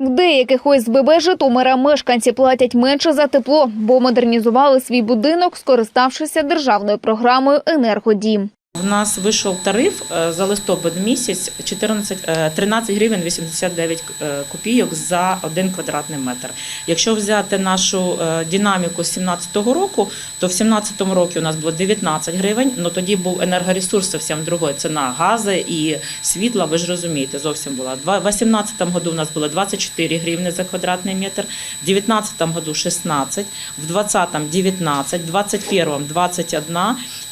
В деяких ОСББ Житомира мешканці платять менше за тепло, бо модернізували свій будинок, скориставшися державною програмою «Енергодім». У нас вийшов тариф е, за листопад місяць 14, е, 13 гривень 89 е, копійок за один квадратний метр. Якщо взяти нашу е, динаміку з 2017 року, то в 2017 році у нас було 19 гривень, але тоді був енергоресурс зовсім другої ціна газу і світла, ви ж розумієте, зовсім була. В 2018 году у нас було 24 гривні за квадратний метр, в 2019 году 16, в 2020 19, в 2021 21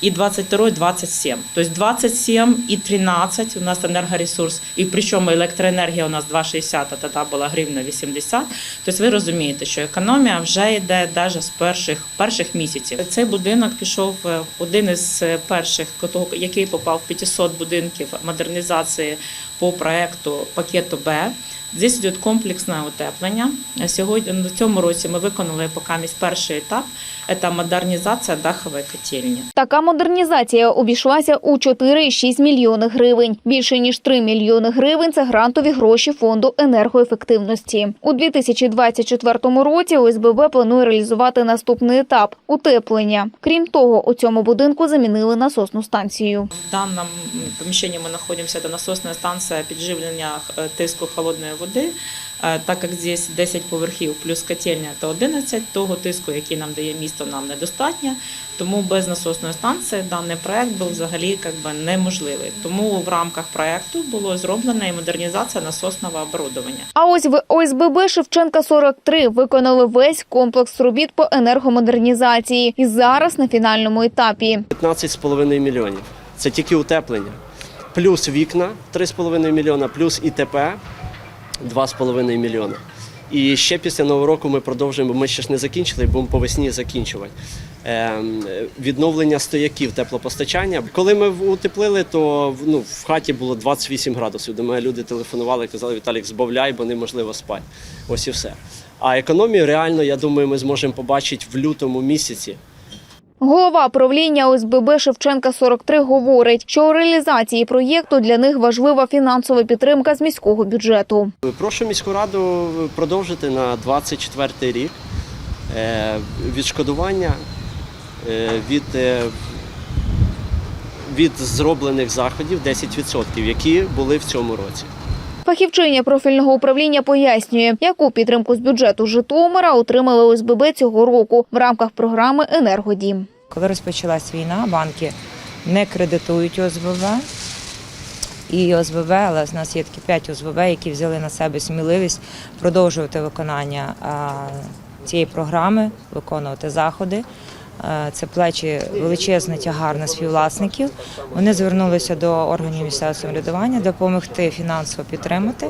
и 22 27. То есть 27 и 13 у нас енергоресурс, і причому електроенергія у нас 2,60, а тоді була гривна 80. Тобто ви розумієте, що економія вже йде навіть з перших, перших місяців. Цей будинок пішов е, один із е, перших, який попав в 500 будинків модернізації по проекту пакету Б. Здесь йде комплексне утеплення. Сьогодні на цьому році ми виконали покамість перший етап. Це модернізація дахової котельні. Така модернізація обійшлася у 4,6 мільйони гривень. Більше ніж 3 мільйони гривень – це грантові гроші фонду енергоефективності. У 2024 році ОСББ планує реалізувати наступний етап – утеплення. Крім того, у цьому будинку замінили насосну станцію. В данном помещении мы находимся, это насосная станция підживлення е, тиску холодної води. Е, Так як здесь 10 поверхів плюс котельня, то 11 того тиску, який нам дає місто, нам недостатньо. Тому без насосної станції даний проект був взагалі как би, неможливий. Тому в рамках проекту було зроблена і модернізація насосного оборудовання. А ось в ОСББ Шевченка 43 виконали весь комплекс робіт по енергомодернізації і зараз на фінальному етапі. 15,5 мільйонів. Це тільки утеплення. Плюс вікна 3,5 мільйона, плюс ІТП 2,5 мільйона. І ще після нового року ми продовжуємо. Ми ще ж не закінчили, будемо по весні закінчувати. Ем, відновлення стояків теплопостачання. Коли ми утеплили, то ну, в хаті було 28 градусів. До мене люди телефонували, казали, Віталік, збавляй, бо неможливо спати. Ось і все. А економію реально, я думаю, ми зможемо побачити в лютому місяці. Голова правління ОСББ Шевченка 43 говорить, що у реалізації проєкту для них важлива фінансова підтримка з міського бюджету. Прошу міську раду продовжити на 24 рік е, відшкодування е, від, е, від зроблених заходів 10%, які були в цьому році. Фахівчиня профільного управління пояснює, яку підтримку з бюджету Житомира отримали ОСББ цього року в рамках програми Енергодім. Коли розпочалась війна, банки не кредитують ОСББ. І ОСББ, але в нас є такі п'ять ОСББ, які взяли на себе сміливість продовжувати виконання цієї програми, виконувати заходи. Е, Це плечі величезний тягар на співвласників. Вони звернулися до органів місцевого самоврядування допомогти фінансово підтримати.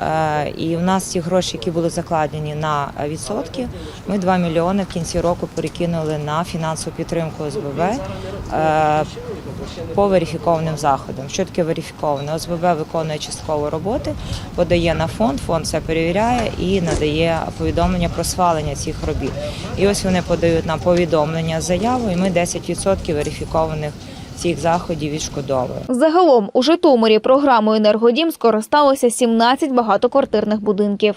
Е, І в нас ті гроші, які були закладені на відсотки, ми 2 мільйони в кінці року перекинули на фінансову підтримку ОСББ е, по верифікованим заходам. Що таке верифіковане? ОСББ виконує частково роботи, подає на фонд, фонд це перевіряє і надає повідомлення про свалення цих робіт. І ось вони подають нам повідомлення, заяву, і ми 10% верифікованих цих заходів відшкодовуємо. Загалом у Житомирі програмою Енергодім скористалося 17 багатоквартирних будинків.